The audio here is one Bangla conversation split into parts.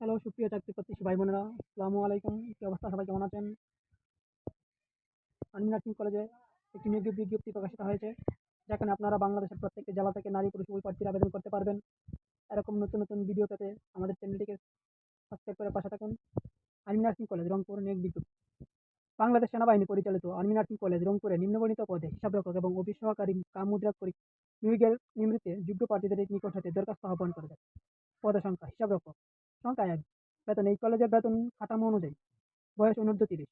হ্যালো, সুপ্রিয় চাকরি প্রত্যাশী ভাই বোনেরা আসসালামু আলাইকুম। কি অবস্থা? সবাই কেমন আছেন? আর্মি নার্সিং কলেজে একটি নিয়োগ বিজ্ঞপ্তি প্রকাশিত হয়েছে। যেখানে আপনারা বাংলাদেশের প্রত্যেকটি জেলা থেকে নারী, পুরুষ উভয় প্রার্থীরা আবেদন করতে পারবেন। এরকম নতুন নতুন ভিডিও পেতে আমাদের চ্যানেলটিকে সাবস্ক্রাইব করে পাশে থাকুন। আর্মি নার্সিং কলেজ রংপুর, নিয়োগ বিজ্ঞপ্তি। বাংলাদেশ সেনাবাহিনী পরিচালিত আর্মি নার্সিং কলেজ রংপুরে নিম্নবর্ণিত পদে হিসাবরক্ষক এবং অফিস সহকারী কাম মুদ্রা নিয়োগের নিমৃতে যোগ্য প্রার্থীদের নিকট হতে দরখাস্ত আহ্বান করে পদের সংখ্যা হিসাবরক্ষক সংখ্যা এক। বেতন, এই কলেজের বেতন কাঠামো অনুযায়ী বয়স অনূর্ধ্ব তিরিশ।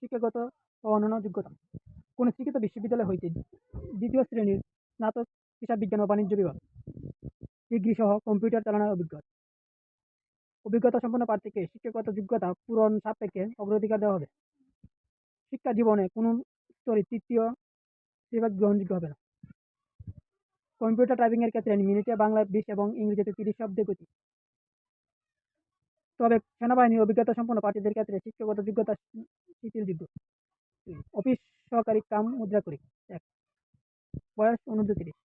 শিক্ষাগত ও অন্যান্য যোগ্যতা। কোনো শিক্ষিত বিশ্ববিদ্যালয় হইতে দ্বিতীয় শ্রেণির স্নাতক হিসাব বিজ্ঞান ও বাণিজ্য বিভাগ। ডিগ্রি সহ কম্পিউটার চালানোর অভিজ্ঞতা। অভিজ্ঞতা সম্পন্ন প্রার্থীকে শিক্ষাগত যোগ্যতা পূরণ সাপেক্ষে অগ্রাধিকার দেওয়া হবে। শিক্ষা জীবনে কোনো স্তরে তৃতীয় বিভাগ গ্রহণযোগ্য হবে না। কম্পিউটার টাইপিং এর ক্ষেত্রে মিনিটে বাংলায় বিশ এবং ইংরেজিতে তিরিশ শব্দে গতি। তবে সেনাবাহিনীর অভিজ্ঞতা সম্পন্ন প্রার্থীদের ক্ষেত্রে শিক্ষাগত যোগ্যতা শিথিলযোগ্য অফিস সহকারী কাম মুদ্রা করি। এক, বয়স অনূর্ধ্ব তিরিশ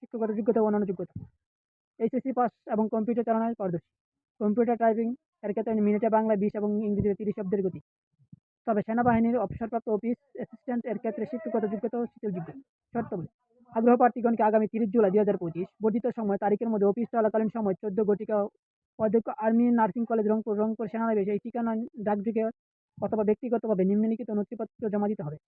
শিক্ষাগত যোগ্যতা ও অন্যান্য যোগ্যতা। এইচএসসি পাস এবং কম্পিউটার চালানোয় পারদর্শী। কম্পিউটার টাইপিং এর ক্ষেত্রে মিনিটে বাংলা বিশ এবং ইংরেজিতে তিরিশ শব্দের গতি। তবে সেনাবাহিনীর অবসরপ্রাপ্ত অফিস অ্যাসিস্ট্যান্ট এর ক্ষেত্রে শিক্ষাগত যোগ্যতা ও শিথিলযোগ্য শর্তাবলী আগ্রহ প্রার্থীগণকে আগামী তিরিশ জুলাই দুই হাজার পঁচিশ বর্ধিত সময় তারিখের মধ্যে অফিস চলাকালীন সময় চোদ্দ ঘটিকা অধ্যক্ষ army nursing college Rangpur Rangpur সেনানিবাস এই ঠিকানা ডাকযোগে অথবা ব্যক্তিগতভাবে নিম্নলিখিত নথিপত্র জমা দিতে হবে।